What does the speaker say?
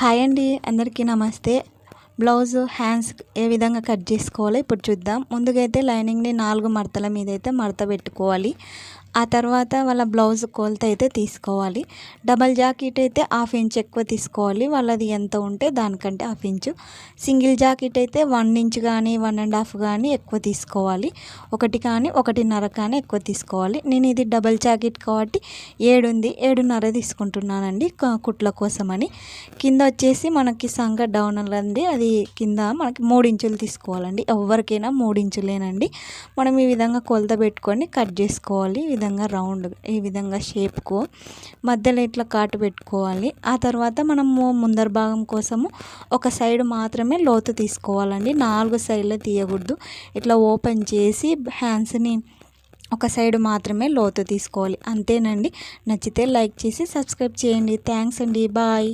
Hi అండి అందరికీ నమస్తే. బ్లౌజ్ హ్యాండ్స్ ఏ విధంగా కట్ చేసుకోవాలో ఇప్పుడు చూద్దాం. ముందుగా అయితే లైనింగ్ని నాలుగు మడతల మీద అయితే మడత పెట్టుకోవాలి. ఆ తర్వాత వాళ్ళ బ్లౌజ్ కొలత అయితే తీసుకోవాలి. డబల్ జాకెట్ అయితే హాఫ్ ఇంచ్ ఎక్కువ తీసుకోవాలి. వాళ్ళది ఎంత ఉంటే దానికంటే హాఫ్ ఇంచు. సింగిల్ జాకెట్ అయితే వన్ ఇంచ్ కానీ వన్ అండ్ హాఫ్ కానీ ఎక్కువ తీసుకోవాలి. ఒకటి కానీ ఒకటిన్నర కానీ ఎక్కువ తీసుకోవాలి. నేను ఇది డబల్ జాకెట్ కాబట్టి ఏడు ఉంది. ఏడున్నర తీసుకుంటున్నానండి కుట్ల కోసమని. కింద వచ్చేసి మనకి సంగ డౌన్ ఉంది అది కింద మనకి మూడు ఇంచులు తీసుకోవాలండి. ఎవరికైనా మూడు ఇంచులేనండి. మనం ఈ విధంగా కొలత పెట్టుకొని కట్ చేసుకోవాలి. విధంగా రౌండ్ ఈ విధంగా షేప్కు మధ్యలో ఇట్లా కాటు పెట్టుకోవాలి. ఆ తర్వాత మనము ముందర భాగం కోసము ఒక సైడ్ మాత్రమే లోతు తీసుకోవాలండి. నాలుగు సైడ్లో తీయకూడదు. ఇట్లా ఓపెన్ చేసి హ్యాండ్స్ని ఒక సైడ్ మాత్రమే లోతు తీసుకోవాలి. అంతేనండి. నచ్చితే లైక్ చేసి సబ్స్క్రైబ్ చేయండి. థ్యాంక్స్ అండి. బాయ్